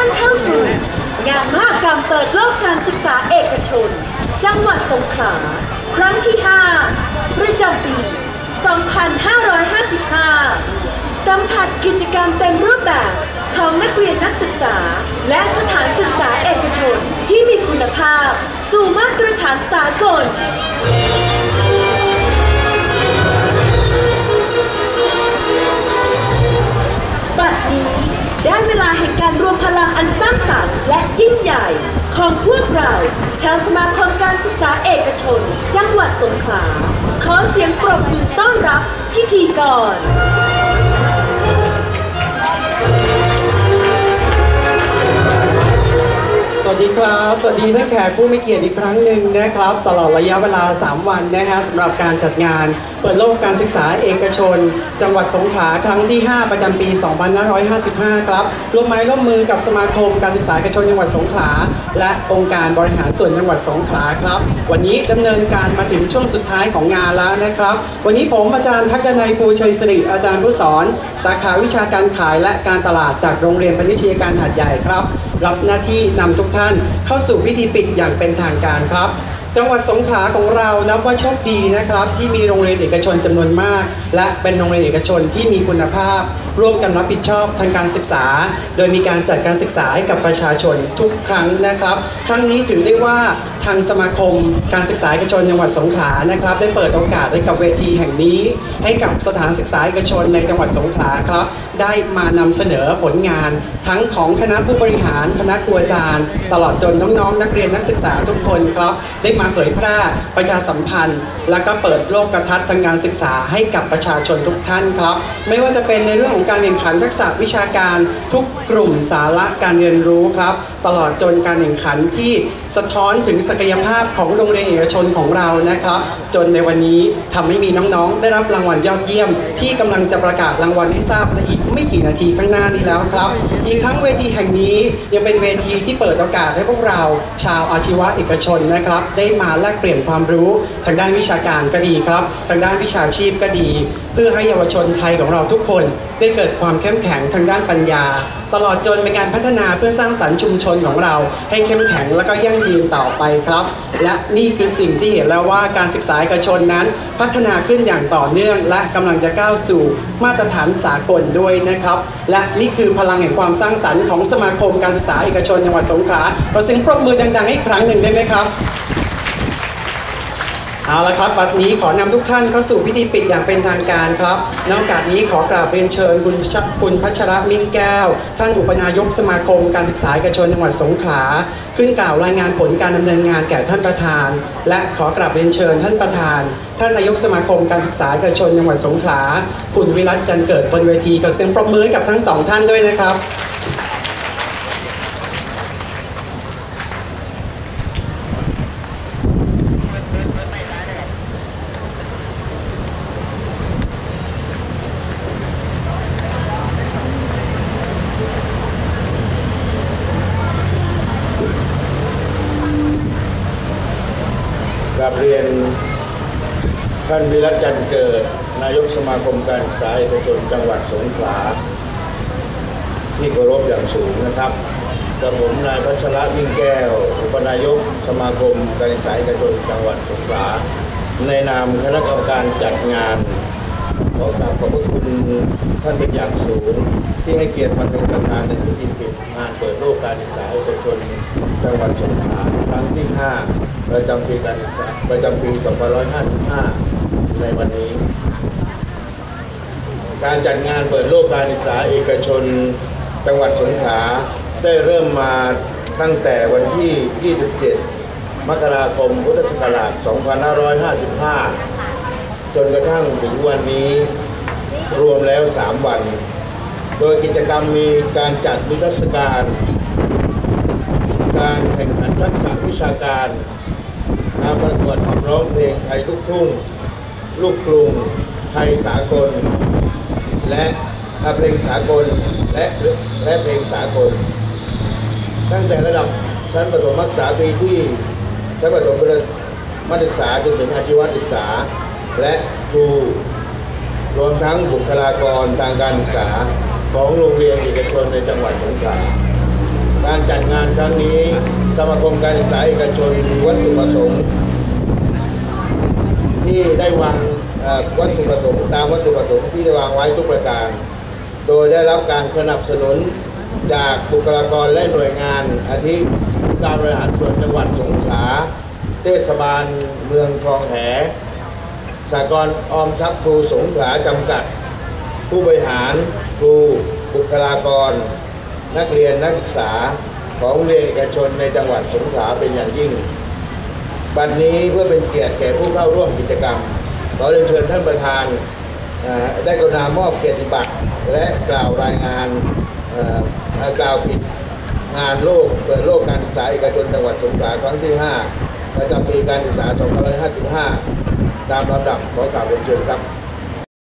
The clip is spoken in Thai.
านเข้าสู่งานมหกรรมเปิดโลกการศึกษาเอกชน จังหวัดสงขลา ครั้งที่ 5 ประจำปี 2555 สัมผัสกิจกรรมเต็มรูปแบบของนักเรียนนักศึกษา และสถานศึกษาเอกชนที่มีคุณภาพ สู่มาตรฐานสากล ชาวสมาคมการศึกษาเอกชน จังหวัดสงขลา ขอเสียงปรบมือต้อนรับพิธีกร ดีครับ สวัสดีท่านแขกผู้มีเกียรติอีกครั้งหนึ่งนะครับ ตลอดระยะเวลา 3 วันนะฮะสำหรับการจัดงาน เปิดโลกการศึกษาเอกชน จังหวัดสงขลาครั้งที่ 5 ประจำปี 2555 ครับร่วมไม้ร่วมมือกับสมาคมการศึกษาเอกชนจังหวัดสงขลาและองค์การบริหารส่วนจังหวัดสงขลาครับ วันนี้ดำเนินการมาถึงช่วงสุดท้ายของงานแล้วนะครับ วันนี้ผมอาจารย์ทักดนัยภูชัยสิริอาจารย์ผู้สอน สาขาวิชาการขายและการตลาดจากโรงเรียนพนิชยการหาดใหญ่ครับ รับหน้าที่นำทุกท่านเข้าสู่พิธีปิดอย่างเป็นทางการครับ จังหวัดสงขลาของเรานับว่าโชคดีนะครับ ที่มีโรงเรียนเอกชนจำนวนมาก และเป็นโรงเรียนเอกชนที่มีคุณภาพ ร่วมกันรับผิดชอบทางการศึกษา โดยมีการจัดการศึกษาให้กับประชาชนทุกครั้งนะครับ ครั้งนี้ถือได้ว่าทางสมาคมการศึกษาเอกชนจังหวัดสงขลานะครับ ได้เปิดโอกาสให้กับเวทีแห่งนี้ ให้กับสถานศึกษาเอกชนในจังหวัดสงขลาครับ ได้มานำเสนอผลงาน ทั้งของคณะผู้บริหาร คณะครูอาจารย์ ตลอดจนน้องๆนักเรียนนักศึกษาทุกคนครับ ได้มาเผยแพร่ประชาสัมพันธ์ และก็เปิดโลกกระทัดทางการศึกษาให้กับประชาชนทุกท่านครับ ไม่ว่าจะเป็นในเรื่องของการแข่งขันทักษะวิชาการทุกกลุ่มสาระการเรียนรู้ครับตลอดจนการแข่งขันที่สะท้อนถึงศักยภาพของโรงเรียนเอกชนของเรานะครับ จนในวันนี้ทำให้มีน้องๆ ได้รับรางวัลยอดเยี่ยม ที่กำลังจะประกาศรางวัลให้ทราบในอีก ไม่กี่นาทีข้างหน้านี้แล้วครับ อีกทั้งเวทีแห่งนี้ยังเป็นเวทีที่เปิดโอกาสให้พวกเราชาวอาชีวะเอกชนนะครับ ได้มาแลกเปลี่ยนความรู้ทางด้านวิชาการก็ดีครับ ทางด้านวิชาชีพก็ดี เพื่อให้เยาวชนไทยของเราทุกคนได้เกิดความเข้มแข็งทางด้านปัญญา ตลอดจนเป็นการพัฒนาเพื่อสร้างสรรค์ชุมชนของเรา ให้เข้มแข็งและก็ยั่งยืนต่อไปครับ และนี่คือสิ่งที่เห็นแล้วว่าการศึกษาเอกชนนั้น พัฒนาขึ้นอย่างต่อเนื่อง และกำลังจะก้าวสู่มาตรฐานสากลด้วยนะครับ และนี่คือพลังแห่งความสร้างสรรค์ของสมาคมการศึกษาเอกชนจังหวัดสงขลาเราเสียงปรบมือดังๆให้อีกครั้งหนึ่งได้ไหมครับ เอาละครับวันนี้ขอนำทุกท่านเข้าสู่พิธีปิดอย่างเป็นทางการครับ นอกจากนี้ขอกราบเรียนเชิญคุณชักคุณพัชรมิ่งแก้ว ท่านอุปนายกสมาคมการศึกษาเอกชนจังหวัดสงขลาขึ้นกล่าวรายงานผลการดำเนินงานแก่ท่านประธาน และขอกราบเรียนเชิญท่านประธาน ท่านนายกสมาคมการศึกษาเอกชนจังหวัดสงขลาคุณวิรัตจันเกิดบนเวทีกับเสียงปรบมือให้กับทั้งสองท่านด้วยนะครับ กราบเรียนท่านวิรัตจันเกิด นายกสมาคมการศึกษาเอกชนจังหวัดสงขลา ที่เคารพอย่างสูงนะครับกระผมนายพัชระมิ่งแก้ว อุปนายกสมาคมการศึกษาเอกชนจังหวัดสงขลา ในนามคณะกรรมการจัดงานขอกราบขอบพระคุณท่านเป็นอย่างสูง ที่ให้เกียรติมาเป็นประธานในพิธีปิดงานเปิดโลกการศึกษาเอกชนจังหวัดสงขลาครั้งที่ 5 ประจำปีการศึกษาประจำปี2555 ในวันนี้ การจัดงานเปิดโลกการศึกษาเอกชน จังหวัดสงขลาได้เริ่มมาตั้งแต่วันที่ 27 มกราคม พุทธศักราช 2555 จนกระทั่งถึงวันนี้รวมแล้ว 3 วัน โดยกิจกรรมมีการจัดนิทรรศการ การแข่งขันทักษะวิชาการ การประกวดขับร้องเพลงไทยลูกทุ่ง ลูกกรุง ไทยสากล และเพลงสากลและและเพลงสากล ตั้งแต่ระดับชั้นประถมศึกษาปีที่ชั้นประถมมัธยศึกษาจนถึงอาชีวศึกษา และครูรวมทั้งบุคลากรทางการศึกษาของโรงเรียนเอกชนในจังหวัดสงขลา การจัดงานครั้งนี้ สมาคมการศึกษาเอกชนวัตถุประสงค์ ที่ได้วางวัตถุประสงค์ตามวัตถุประสงค์ที่ได้วางไว้ทุกประการ โดยได้รับการสนับสนุนจากบุคลากรและหน่วยงานอาทิการบริหารส่วนจังหวัดสงขลาเทศบาลเมืองคลองแหสากลออมทรัพย์ครูสงขลาจำกัด ผู้บริหารครูบุคลากร นักเรียนนักศึกษาของโรงเรียนเอกชนในจังหวัดสงขลาเป็นอย่างยิ่ง บัดนี้เพื่อเป็นเกียรติแก่ผู้เข้าร่วมกิจกรรม ขอเรียนเชิญท่านประธานได้กรุณามอบเกียรติบัตรและกล่าวรายงานกล่าวผิดงานโลกเปิดโลกการศึกษาเอกชนจังหวัดสงขลาครั้งที่ 5 ประจำปีการศึกษา 2555 ตามลำดับขอกล่าวเรียนเชิญครับ